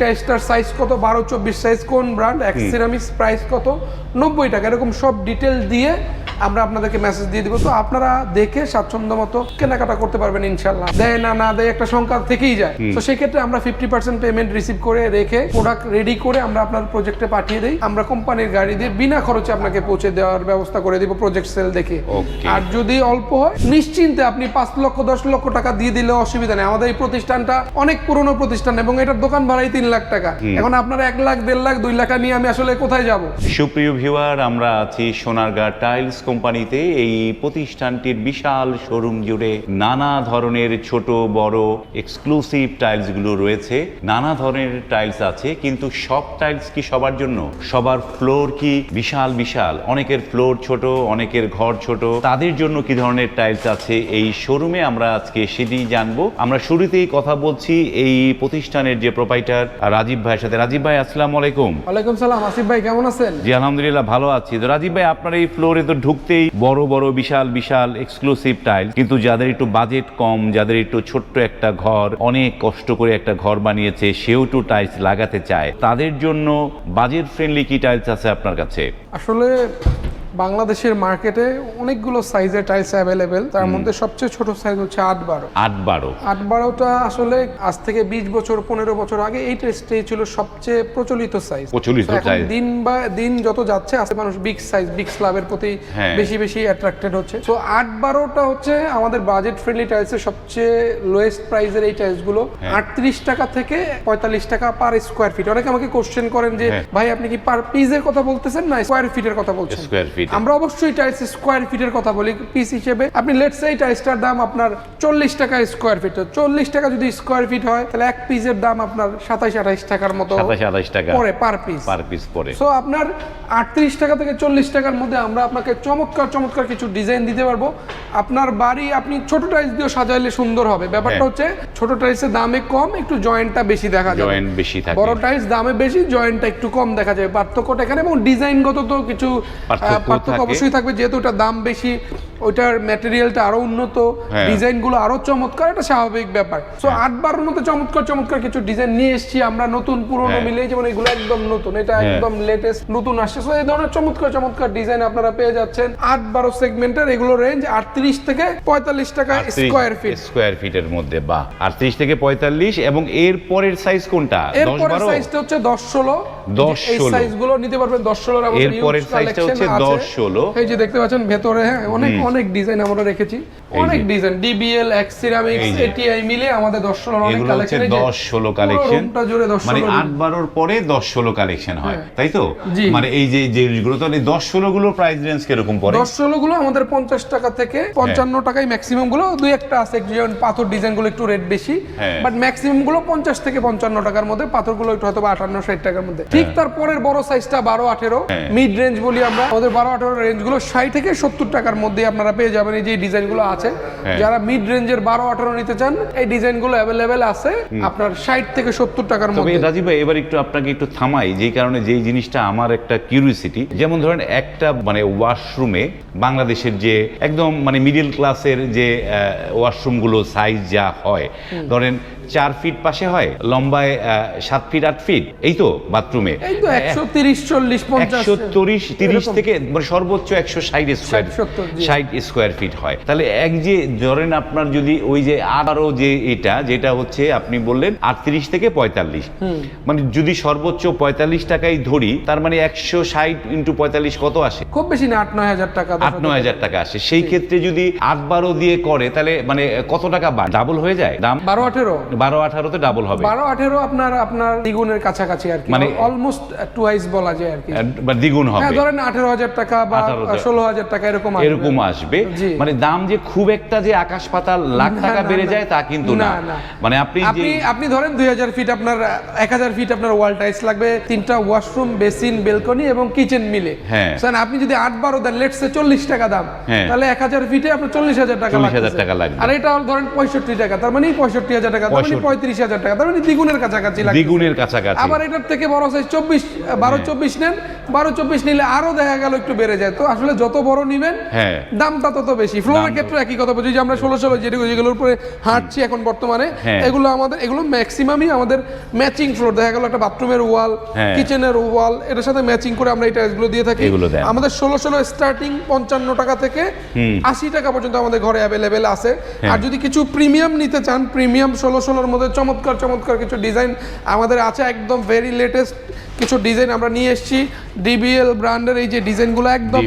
টাইসটার size কত? বারো চব্বিশ সাইজ কোন ব্র্যান্ড এক সিরামিক্স প্রাইস কত? নব্বই টাকা। এরকম সব ডিটেল দিয়ে আমরা আপনাদেরকে মেসেজ দিয়ে দিব। তো আপনারা দেখে স্বাচ্ছন্দ্য মতো কেনাকাটা করতে পারবেন ইনশাল্লাহ। দেয় না না দেয় একটা সংখ্যা থেকেই যায়। তো সেই ক্ষেত্রে আমরা ফিফটি পার্সেন্ট পেমেন্ট রিসিভ করে রেখে প্রোডাক্ট রেডি করে আমরা আপনার প্রজেক্টে পাঠিয়ে দিই। আমরা কোম্পানির গাড়ি দিয়ে বিনা খরচে আপনাকে পৌঁছে দেওয়ার ব্যবস্থা করে দিব প্রজেক্ট সেল দেখে। আর যদি অল্প হয় নিশ্চিন্তে আপনি পাঁচ লক্ষ দশ লক্ষ টাকা দিয়ে দিলে অসুবিধা নেই। আমাদের এই প্রতিষ্ঠানটা অনেক পুরনো প্রতিষ্ঠান এবং এটার দোকান ভাড়াই তিন লাখ টাকা। এখন আপনার এক লাখ দেড় লাখ দুই লাখ নিয়ে আমি আসলে কোথায় যাব? সুপ্রিয় ভিউয়ার আমরা আছি সোনারগাঁ টাইলস কোম্পানিতে এই প্রতিষ্ঠানটির বিশাল শোরুম জুড়ে নানা ধরনের ছোট বড় এক্সক্লুসিভ টাইলসগুলো রয়েছে। নানা ধরনের টাইলস আছে কিন্তু সব টাইলস কি সবার জন্য? সবার ফ্লোর কি বিশাল বিশাল? অনেকের ফ্লোর ছোট অনেকের ঘর ছোট। তাদের জন্য কি ধরনের টাইলস আছে? এই শোরুমে আমরা আজকে সেটি জানব। আমরা শুরুতেই কথা বলছি এই প্রতিষ্ঠানের যে প্রোপাইটার রাজীব ভাইয়ের সাথে। রাজীব ভাই আসসালামু আলাইকুম। ওয়ালাইকুম সালাম আসিফ ভাই কেমন আছেন? জি আলহামদুলিল্লাহ ভালো আছি। তো রাজীব ভাই আপনার এই ফ্লোরে তো ঢুকতেই বড় বড়, বিশাল বিশাল এক্সক্লুসিভ টাইল কিন্তু যাদের একটু বাজেট কম, যাদের একটু ছোট্ট একটা ঘর, অনেক কষ্ট করে একটা ঘর বানিয়েছে, সেও একটু টাইলস লাগাতে চায়। তাদের জন্য বাজেট ফ্রেন্ডলি কি টাইলস আছে আপনার কাছে? আসলে বাংলাদেশের মার্কেটে অনেকগুলো সাইজের টাইলস অ্যাভেলেবেল তার মধ্যে সবচেয়ে ছোট সাইজ হচ্ছে আট বারো। আট বারো। আট বারোটা আসলে আজ থেকে বিশ বছর পনেরো বছর আগে এই টেস্টটাই ছিল সবচেয়ে প্রচলিত সাইজ প্রচলিত দিন বা দিন যত যাচ্ছে আস্তে মানুষ বিগ সাইজ বিগ স্ল্যাবের প্রতি হ্যাঁ। বেশি বেশি অ্যাট্রাক্টেড হচ্ছে। তো আট বারোটা হচ্ছে আমাদের বাজেট ফ্রেন্ডলি টাইলসের সবচেয়ে লোয়েস্ট প্রাইসের এই টাইলসগুলো হ্যাঁ। আটত্রিশ টাকা থেকে পঁয়তাল্লিশ টাকা পার স্কোয়ার ফিট অনেকে আমাকে কোশ্চেন করেন যে হ্যাঁ। ভাই আপনি কি পার পিসের কথা বলতেছেন না স্কোয়ার ফিটের কথা বলছেন? স্কোয়ার ফিট আমরা অবশ্যই টাইলস স্কোয়ার ফিটের কথা বলি পিস হিসেবে। আপনি লেটস এই টাইলসটার দাম আপনার চল্লিশ টাকা স্কোয়ার ফিট চল্লিশ টাকা যদি স্কোয়ার ফিট হয় তাহলে এক পিসের দাম আপনার সাতাইশ আঠাইশ টাকার মতো টাকা পরে পার পিস পার পিস পরে সো আপনার আটত্রিশ টাকা থেকে চল্লিশ টাকার মধ্যে আমরা আপনাকে চমৎকার চমৎকার কিছু ডিজাইন দিতে পারব। আপনার বাড়ি আপনি ছোট টাইলস দিয়ে সাজাইলে সুন্দর হবে। ব্যাপারটা হ্যাঁ। হচ্ছে ছোট টাইলসের দামে কম একটু জয়েন্টটা বেশি দেখা যাবে। জয়েন্ট বেশি থাকে। বড় টাইলস দামে বেশি জয়েন্টটা একটু কম দেখা যায় পার্থক্যটা এখানে এবং ডিজাইনগত তো কিছু পার্থক্য অবশ্যই থাকবে যেহেতু ওটার দাম বেশি ওইটার ম্যাটেরিয়ালটা আরও উন্নত হ্যাঁ। ডিজাইনগুলো আরও চমৎকার এটা স্বাভাবিক ব্যাপার। সো আট বারের মতো চমৎকার চমৎকার কিছু ডিজাইন নিয়ে এসেছি আমরা নতুন পুরনো হ্যাঁ। মিলিয়ে যেমন এগুলো একদম নতুন এটা হ্যাঁ। একদম লেটেস্ট নতুন আসছে। সো এই ধরনের চমৎকার চমৎকার ডিজাইন আপনারা পেয়ে যাচ্ছেন। আট বারো সেগমেন্টের এগুলো রেঞ্জ আটত্রিশ থেকে পঁয়তাল্লিশ টাকা স্কোয়ার ফিট স্কোয়ার ফিটের মধ্যে বা আটত্রিশ থেকে পঁয়তাল্লিশ এবং এর পরের সাইজ কোনটা? দশ এরপরে বারো? সাইজটা হচ্ছে দশ ষোলো। 10 এই 16 সাইজগুলো নিতে পারবেন দশ ষোলোর এর পরের size হচ্ছে। 10 16 এই যে দেখতে পাচ্ছেন ভেতরে হ্যাঁ অনেক অনেক ডিজাইন আমরা রেখেছি। অনেক design DBL X ceramics ATI মিলে আমাদের দশ ষোলোর অনেক এগুলো হচ্ছে কালেকশন দশ ষোলো কালেকশন জুড়ে দশ মানে ষোলো আট বারোর পরে দশ ষোলো কালেকশন হয় তাই তো? মানে এই যে যেগুলো তাহলে দশ ষোলো গুলো প্রাইস রেঞ্জ কীরকম পড়ে? দশ ষোলো গুলো আমাদের পঞ্চাশ টাকা থেকে পঞ্চান্ন টাকায় ম্যাক্সিমামগুলো দুই একটা আছে যেমন পাথর ডিজাইনগুলো একটু রেট বেশি হ্যাঁ। বাট ম্যাক্সিমামগুলো পঞ্চাশ থেকে পঞ্চান্ন টাকার মধ্যে পাথরগুলো একটু হয়তো আটান্ন ষাট টাকার মধ্যে। ঠিক তার পরের বড় সাইজটা বারো আঠেরো হ্যাঁ। মিড রেঞ্জ বলি আমরা আমাদের বারো আঠেরো রেঞ্জগুলো ষাট থেকে সত্তর টাকার মধ্যে আপনারা পেয়ে যাবেন এই যে ডিজাইনগুলো আছে। হ্যাঁ। যারা মিড রেঞ্জের বারো আঠেরো নিতে চান এই ডিজাইনগুলো অ্যাভেলেবেল আছে আপনার ষাট থেকে সত্তর টাকার মধ্যে। রাজীব ভাই এবার একটু আপনাকে একটু থামাই যেই কারণে যেই জিনিসটা আমার একটা কিউরিসিটি যেমন ধরেন একটা মানে ওয়াশরুমে বাংলাদেশের যে একদম মানে মিডিল ক্লাসের যে ওয়াশরুমগুলো সাইজ যা হয় ধরেন চার ফিট পাশে হয় লম্বায় সাত ফিট আট ফিট এই তো বাথরুমে একশো তিরিশ চল্লিশ একশো তিরিশ তিরিশ থেকে মানে সর্বোচ্চ একশো ষাট স্কোয়ার ষাট স্কোয়ার ফিট হয়। তাহলে এক যে ধরেন আপনার যদি ওই যে যে এটা যেটা হচ্ছে আপনি বললেন আটত্রিশ থেকে পঁয়তাল্লিশ। মানে যদি সর্বোচ্চ পঁয়তাল্লিশ টাকাই ধরি তার মানে একশো ষাট ইন্টু পঁয়তাল্লিশ কত আসে? খুব বেশি না আট নয় হাজার টাকা আট নয় হাজার টাকা আসে। সেই ক্ষেত্রে যদি আট বারো দিয়ে করে তাহলে মানে কত টাকা ডাবল হয়ে যায়? দাম? বারো আঠেরো। বারো আঠারোতে ডাবল হবে। বারো আঠেরো আপনার আপনার দ্বিগুণের কাছাকাছি আর কি। মানে- অলমোস্ট টুয়াইস বলা যায় আর কি। দ্বিগুণ হবে। হ্যাঁ ধরেন আঠেরো হাজার টাকা বা 18,000 ষোলো হাজার টাকা এরকম আসবে। এরকম আসবে। মানে দাম যে খুব একটা যে আকাশ পাতাল লাখ টাকা বেড়ে যায় তা কিন্তু না। মানে আপনি আপনি আপনি ধরেন দুই হাজার ফিট আপনার এক হাজার ফিট আপনার ওয়াল টাইলস লাগবে তিনটা ওয়াশরুম বেসিন বেলকনি এবং কিচেন মিলে। হ্যাঁ। আপনি যদি আট বারো দেন লেটস চল্লিশ টাকা দাম হ্যাঁ। তাহলে এক হাজার ফিটে আপনার চল্লিশ হাজার টাকা 40,000 টাকা লাগবে। আর এটা ধরেন পঁয়ষট্টি টাকা তার মানে পঁয়ষট্টি হাজার টাকা মানে পঁয়ষট্টি। পঁয়ত্রিশ হাজার টাকা তার দ্বিগুণের কাছাকাছি দ্বিগুণের কাছাকাছি। আবার এটার থেকে বড় সাইজ চব্বিশ বারো চব্বিশ নেন বারো চব্বিশ নিলে আরও দেখা গেল একটু বেড়ে যায়। তো আসলে যত বড় নিবেন হ্যাঁ। দামটা তত বেশি। ফ্লোরের ক্ষেত্রে একই কথা বলছি যে আমরা ষোলো ষোলো যেগুলো যেগুলোর উপরে হাঁটছি এখন বর্তমানে হ্যাঁ। এগুলো আমাদের এগুলো ম্যাক্সিমামই আমাদের ম্যাচিং ফ্লোর দেখা গেল একটা বাথরুমের ওয়াল হ্যাঁ। কিচেনের ওয়াল এটার সাথে ম্যাচিং করে আমরা টাইলসগুলো দিয়ে থাকি। আমাদের ষোলো ষোলো স্টার্টিং পঞ্চান্ন টাকা থেকে আশি টাকা পর্যন্ত আমাদের ঘরে অ্যাভেলেবেল আছে। হ্যাঁ। আর যদি কিছু প্রিমিয়াম নিতে চান প্রিমিয়াম ষোলো ষোলোর মধ্যে চমৎকার চমৎকার কিছু ডিজাইন আমাদের আছে একদম ভেরি লেটেস্ট কিছু ডিজাইন আমরা নিয়ে এসেছি। ডিবিএল ব্র্যান্ডের এই যে ডিজাইনগুলো একদম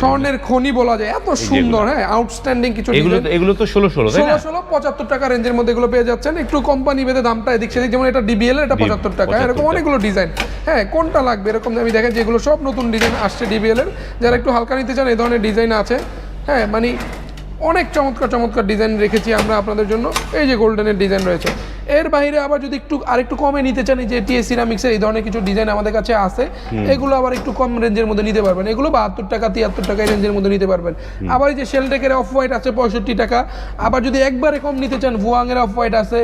স্বর্ণের খনি বলা যায়। এত সুন্দর হ্যাঁ আউটস্ট্যান্ডিং কিছু এগুলো তো- এগুলো তো ষোলো ষোলো তাই ষোলো না? ষোলো পঁচাত্তর টাকা রেঞ্জের মধ্যে এগুলো পেয়ে যাচ্ছেন। একটু কোম্পানি ভেদে দামটা এদিক সেদিক যেমন এটা ডিবিএল এটা পঁচাত্তর টাকা এরকম টাকা। অনেকগুলো ডিজাইন হ্যাঁ কোনটা লাগবে? এরকম আমি দেখেন যেগুলো সব নতুন ডিজাইন আসছে ডিবিএল এর। যারা একটু হালকা নিতে চান এই ধরনের ডিজাইন আছে। হ্যাঁ মানে অনেক চমৎকার চমৎকার ডিজাইন রেখেছি আমরা আপনাদের জন্য। এই যে গোল্ডেনের ডিজাইন রয়েছে। এর বাইরে আবার যদি একটু আরেকটু কমে নিতে চান এই যে টিএস সিরামিক্সের এই ধরনের কিছু ডিজাইন আমাদের কাছে আছে এগুলো আবার একটু কম রেঞ্জের মধ্যে নিতে পারবেন। এগুলো বাহাত্তর টাকা তিয়াত্তর টাকা এই রেঞ্জের মধ্যে নিতে পারবেন। আবার এই যে শেলটেকের অফ হোয়াইট আছে পঁয়ষট্টি টাকা। আবার যদি একবারে কম নিতে চান ভুয়াংয়ের অফ হোয়াইট আছে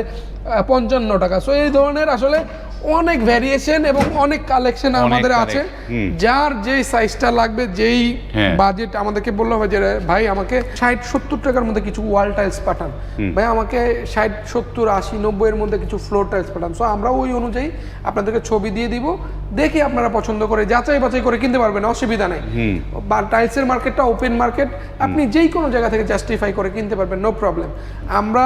পঞ্চান্ন টাকা। সো এই ধরনের আসলে অনেক ভ্যারিয়েশন এবং অনেক কালেকশন আমাদের আছে। যার যেই সাইজটা লাগবে যেই হ্যাঁ। বাজেট আমাদেরকে বলল যে ভাই আমাকে ষাট সত্তর টাকার মধ্যে কিছু ওয়াল টাইলস পাঠান। ভাই আমাকে ষাট সত্তর আশি নব্বই এর মধ্যে কিছু ফ্লোর টাইলস পাঠান। সো আমরা ওই অনুযায়ী আপনাদেরকে ছবি দিয়ে দিব। দেখে আপনারা পছন্দ করে যাচাই বাছাই করে কিনতে পারবেন অসুবিধা নেই। বা টাইলসের মার্কেটটা ওপেন মার্কেট আপনি যেই কোনো জায়গা থেকে জাস্টিফাই করে কিনতে পারবেন নো প্রবলেম আমরা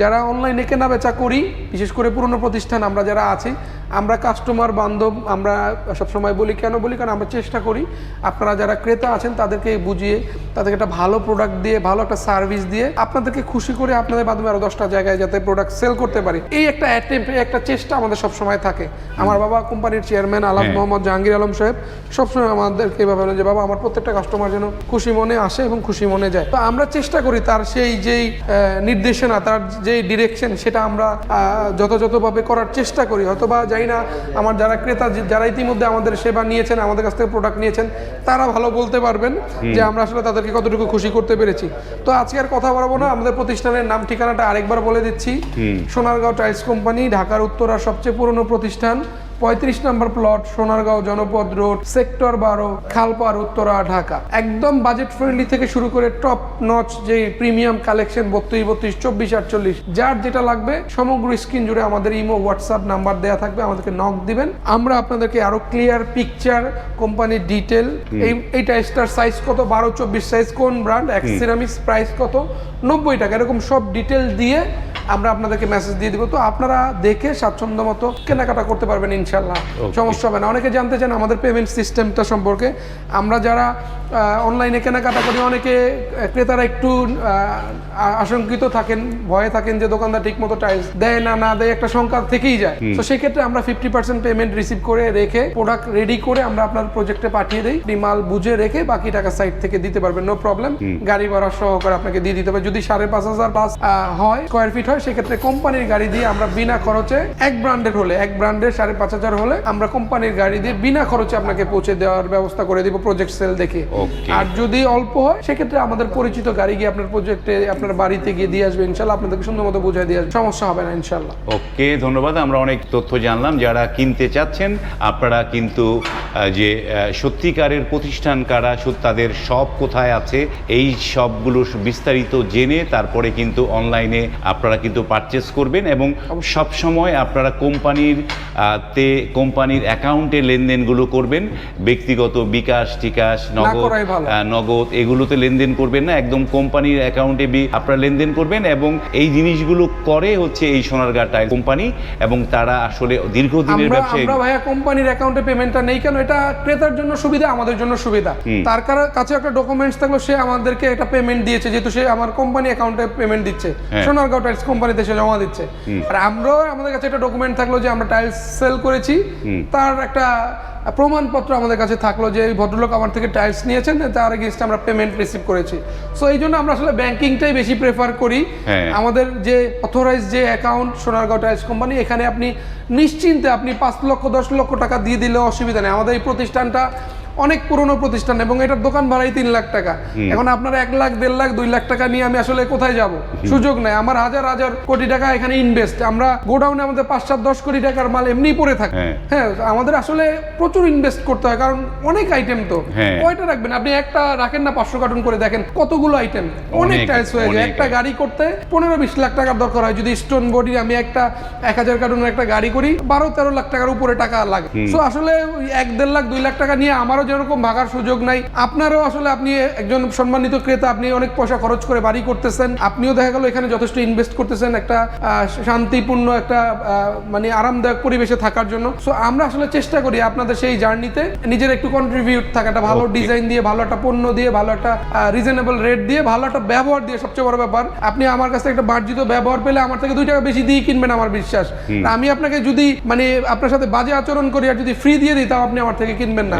যারা অনলাইনে কেনা বেচা করি বিশেষ করে পুরনো প্রতিষ্ঠান আমরা যারা আছি আমরা কাস্টমার বান্ধব আমরা সবসময় বলি কেন বলি? কারণ আমরা চেষ্টা করি। আপনারা যারা ক্রেতা আছেন তাদেরকে বুঝিয়ে তাদেরকে একটা ভালো প্রোডাক্ট দিয়ে ভালো একটা সার্ভিস দিয়ে আপনাদেরকে খুশি করে আপনাদের মাধ্যমে আরও দশটা জায়গায় যাতে প্রোডাক্ট সেল করতে পারি। এই একটা অ্যাটেম্প একটা চেষ্টা আমাদের সবসময় থাকে। আমার বাবা কোম্পানির চেয়ারম্যান আলাম। মোহাম্মদ জাহাঙ্গীর আলম সাহেব সবসময় আমাদেরকে এভাবে বলেন যে বাবা আমার প্রত্যেকটা কাস্টমার যেন খুশি মনে আসে এবং খুশি মনে যায়। তো আমরা চেষ্টা করি তার সেই যেই নির্দেশনা তার যেই ডিরেকশন সেটা আমরা যথাযথভাবে করার চেষ্টা করি। হয়তো বা জানি না আমার যারা ক্রেতা যারা ইতিমধ্যে আমাদের সেবা নিয়েছেন আমাদের কাছ থেকে প্রোডাক্ট নিয়েছেন তারা ভালো বলতে পারবেন যে আমরা আসলে তাদেরকে কতটুকু খুশি করতে পেরেছি। তো আজকে আর কথা বলব না আমাদের প্রতিষ্ঠানের নাম ঠিকানাটা আরেকবার বলে দিচ্ছি। সোনারগাঁও টাইলস কোম্পানি ঢাকার উত্তরার সবচেয়ে পুরনো প্রতিষ্ঠান। পঁয়ত্রিশ নম্বর প্লট সোনারগাঁও জনপদ রোড সেক্টর বারো খালপার উত্তরা ঢাকা। একদম বাজেট ফ্রেন্ডলি থেকে শুরু করে টপ নচ যে প্রিমিয়াম কালেকশন বত্রিশ বত্রিশ চব্বিশ আটচল্লিশ যার যেটা লাগবে সমগ্র স্ক্রিন জুড়ে আমাদের ইমো হোয়াটসঅ্যাপ নাম্বার দেওয়া থাকবে আমাদেরকে নক দিবেন। আমরা আপনাদেরকে আরও ক্লিয়ার পিকচার কোম্পানির ডিটেল এই এই টাইসটার সাইজ কত? বারো চব্বিশ সাইজ কোন ব্র্যান্ড এক্স সিরামিক্স প্রাইস কত? নব্বই টাকা এরকম সব ডিটেল দিয়ে আমরা আপনাদেরকে মেসেজ দিয়ে দিব। তো আপনারা দেখে স্বাচ্ছন্দ্য মতো কেনাকাটা করতে পারবেন ইনশাল্লাহ। সমস্যা হবে না। অনেকে জানতে চান আমাদের পেমেন্ট সিস্টেমটা সম্পর্কে। আমরা যারা অনলাইনে কেনাকাটা করি অনেকে ক্রেতারা একটু আশঙ্কিত থাকেন ভয়ে থাকেন যে দোকানদার ঠিক মতো টাইলস দেয় না না দেয় একটা সংখ্যা থেকেই যায়। তো সেক্ষেত্রে আমরা ফিফটি পার্সেন্ট পেমেন্ট রিসিভ করে রেখে প্রোডাক্ট রেডি করে আমরা আপনার প্রজেক্টে পাঠিয়ে দিই। আপনি মাল বুঝে রেখে বাকি টাকা সাইড থেকে দিতে পারবেন। নো প্রবলেম গাড়ি ভাড়া সহকারে আপনাকে দিয়ে দিতে হবে। যদি সাড়ে পাঁচ হাজার পাঁচ হয় স্কোয়ার ফিট হয় সেক্ষেত্রে কোম্পানির গাড়ি দিয়ে আমরা বিনা খরচে এক ব্র্যান্ডের হলে এক ব্র্যান্ডের সাড়ে পাঁচ হাজার হলে আমরা কোম্পানির গাড়ি দিয়ে বিনা খরচে আপনাকে পৌঁছে দেওয়ার ব্যবস্থা করে দিব প্রজেক্ট সেল দেখে। আর যদি অল্প হয় সেক্ষেত্রে আমাদের পরিচিত গাড়ি গিয়ে আপনার প্রজেক্টে আপনার বাড়িতে গিয়ে দিয়ে আসবে। ইনশাল্লাহ আপনাদেরকে সুন্দর মতো বুঝাই দিয়ে আসবে। সমস্যা হবে না ইনশাল্লাহ। ওকে ধন্যবাদ। আমরা অনেক তথ্য জানলাম। যারা কিনতে চাচ্ছেন আপনারা কিন্তু যে সত্যিকারের প্রতিষ্ঠান কারা তাদের সব কোথায় আছে এই সবগুলো বিস্তারিত জেনে তারপরে কিন্তু অনলাইনে আপনারা কিন্তু পারচেস করবেন এবং সব সময় আপনারা কোম্পানির তে কোম্পানির অ্যাকাউন্টে লেনদেনগুলো করবেন। ব্যক্তিগত বিকাশ টিকাশ নগদ নগদ এগুলোতে লেনদেন করবেন না। একদম কোম্পানির অ্যাকাউন্টে আপনারা লেনদেন করবেন এবং এই জিনিসগুলো করে হচ্ছে এই সোনারগাঁ টাইল কোম্পানি এবং তারা আসলে দীর্ঘদিনের ব্যবসায়ী। আমরা ভাইয়া কোম্পানির অ্যাকাউন্টে পেমেন্টটা নেই কেন? এটা ক্রেতার জন্য সুবিধা আমাদের জন্য সুবিধা। তার কাছে একটা ডকুমেন্টস থাকল সে আমাদেরকে একটা পেমেন্ট দিয়েছে যেহেতু সে আমার কোম্পানি অ্যাকাউন্টে পেমেন্ট দিচ্ছে। হ্যাঁ। সোনারগাঁও টাইলস কোম্পানিতে সে জমা দিচ্ছে। আর আমরাও আমাদের কাছে একটা ডকুমেন্ট থাকল যে আমরা টাইলস সেল করেছি। তার একটা প্রমাণপত্র আমাদের কাছে থাকল যে এই ভদ্রলোক আমার থেকে টাইলস নিয়েছেন তার এগেনস্টে আমরা পেমেন্ট রিসিভ করেছি। সো এই জন্য আমরা আসলে ব্যাংকিংটাই বেশি প্রেফার করি। হ্যাঁ। আমাদের যে অথরাইজ যে অ্যাকাউন্ট সোনারগাঁও টাইলস কোম্পানি এখানে আপনি নিশ্চিন্তে আপনি পাঁচ লক্ষ দশ লক্ষ টাকা দিয়ে দিলে অসুবিধা নেই। আমাদের এই প্রতিষ্ঠানটা অনেক পুরনো প্রতিষ্ঠান এবং এটার দোকান ভাড়াই তিন লাখ টাকা। এখন আপনার এক লাখ দেড় লাখ দুই লাখ টাকা নিয়ে আমি আসলে কোথায় যাব? সুযোগ নাই। আমার হাজার হাজার কোটি টাকা এখানে ইনভেস্ট আমরা গোডাউনে আমাদের পাঁচ সাত দশ কোটি টাকার মাল এমনি পড়ে থাকে। হ্যাঁ। হ্যাঁ আমাদের আসলে প্রচুর ইনভেস্ট করতে হয় কারণ অনেক আইটেম তো। হ্যাঁ। কয়টা রাখবেন? আপনি একটা রাখেন না পাঁচশো কার্টুন করে দেখেন কতগুলো আইটেম অনেক অনেক, টাইলস হয়ে যায়। একটা গাড়ি করতে পনেরো বিশ লাখ টাকার দরকার হয়। যদি স্টোন বডি আমি একটা এক হাজার কার্টুনের একটা গাড়ি করি বারো তেরো লাখ টাকার উপরে টাকা লাগে। তো আসলে এক দেড় লাখ দুই লাখ টাকা নিয়ে আমারও যেরকম ভাগার সুযোগ নাই। আপনারও আসলে আপনি একজন সম্মানিত ক্রেতা আপনি অনেক পয়সা খরচ করে বাড়ি করতেছেন। আপনিও দেখা গেল এখানে যথেষ্ট ইনভেস্ট করতেছেন একটা শান্তিপূর্ণ একটা মানে আরামদায়ক পরিবেশে থাকার জন্য। সো আমরা আসলে চেষ্টা করি আপনাদের সেই জার্নিতে নিজের একটু কন্ট্রিবিউট থাকাটা ভালো ডিজাইন দিয়ে ভালো একটা পণ্য দিয়ে ভালো একটা রিজনেবল রেট দিয়ে ভালো একটা ব্যবহার দিয়ে সবচেয়ে বড় ব্যাপার আপনি আমার কাছে একটা বার্জিত ব্যবহার পেলে আমার থেকে দুই টাকা বেশি দিয়ে কিনবেন আমার বিশ্বাস। আমি আপনাকে যদি মানে আপনার সাথে বাজে আচরণ করি আর যদি ফ্রি দিয়ে দিই তাও আপনি আমার থেকে কিনবেন না।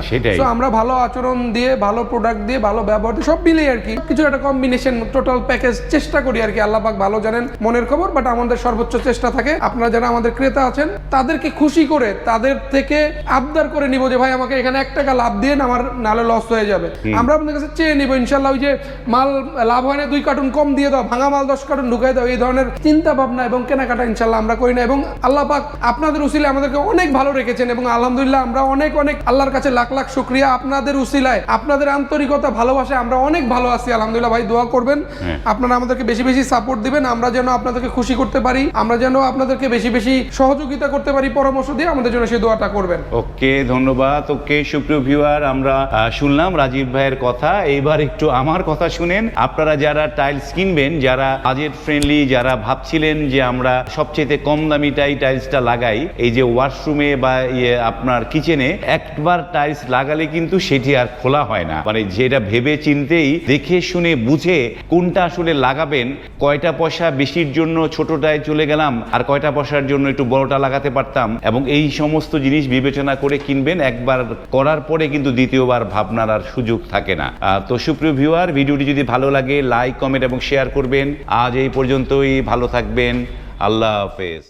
আমরা ভালো আচরণ দিয়ে ভালো প্রোডাক্ট দিয়ে ভালো ব্যবহার দিয়ে সব মিলিয়ে আর কি। কিছু একটা কম্বিনেশন টোটাল প্যাকেজ চেষ্টা করি আর কি। আল্লাহ পাক ভালো জানেন মনের খবর বাট আমাদের সর্বোচ্চ চেষ্টা থাকে। আপনারা যারা আমাদের ক্রেতা আছেন তাদেরকে খুশি করে তাদের থেকে আবদার করে নিব যে ভাই আমাকে এখানে এক টাকা লাভ দিয়ে আমার নালে লস হয়ে যাবে। আমরা আপনাদের কাছে চেয়ে নিব ইনশাল্লাহ ওই যে মাল লাভ হয় না দুই কার্টুন কম দিয়ে দাও ভাঙা মাল দশ কার্টুন ঢুকাই দাও এই ধরনের চিন্তা ভাবনা এবং কেনাকাটা ইনশাল্লাহ আমরা করি না। এবং আল্লাহ পাক আপনাদের উসিলে আমাদেরকে অনেক ভালো রেখেছেন এবং আলহামদুলিল্লাহ আমরা অনেক অনেক আল্লাহর কাছে লাখ লাখ শুক্রিয়া আপনাদের উসিলায় আপনাদের আন্তরিকতা ভালোবাসে আমরা অনেক ভালো আছি আলহামদুলিল্লাহ ভাই দোয়া করবেন। আপনারা আমাদেরকে বেশি বেশি সাপোর্ট দিবেন আমরা যেন আপনাদেরকে খুশি করতে পারি আমরা যেন আপনাদেরকে বেশি বেশি সহযোগিতা করতে পারি পরামর্শ দিয়ে আমাদের জন্য সেই দোয়াটা করবেন। ওকে ধন্যবাদ। ওকে সুপ্রিয় ভিউয়ার আমরা শুনলাম রাজীব ভাইয়ের কথা। এইবার একটু আমার কথা শুনেন। আপনারা যারা টাইলস কিনবেন যারা বাজেট ফ্রেন্ডলি যারা ভাবছিলেন যে আমরা সবচেয়ে কম দামি টাই টাইলসটা লাগাই এই যে ওয়াশরুমে বা ইয়ে আপনার কিচেনে একবার টাইলস লাগালে কিন্তু সেটি আর খোলা হয় না। মানে যেটা ভেবে চিনতেই দেখে শুনে বুঝে কোনটা আসলে লাগাবেন, কয়টা পয়সা বেশির জন্য ছোটটায় চলে গেলাম, আর কয়টা পয়সার জন্য একটু বড়টা লাগাতে পারতাম, এবং এই সমস্ত জিনিস বিবেচনা করে কিনবেন, একবার করার পরে কিন্তু দ্বিতীয়বার ভাবনার আর সুযোগ থাকে না। তো সুপ্রিয় ভিউয়ার, ভিডিওটি যদি ভালো লাগে, লাইক, কমেন্ট এবং শেয়ার করবেন। আজ এই পর্যন্তই, ভালো থাকবেন। আল্লাহ হাফেজ।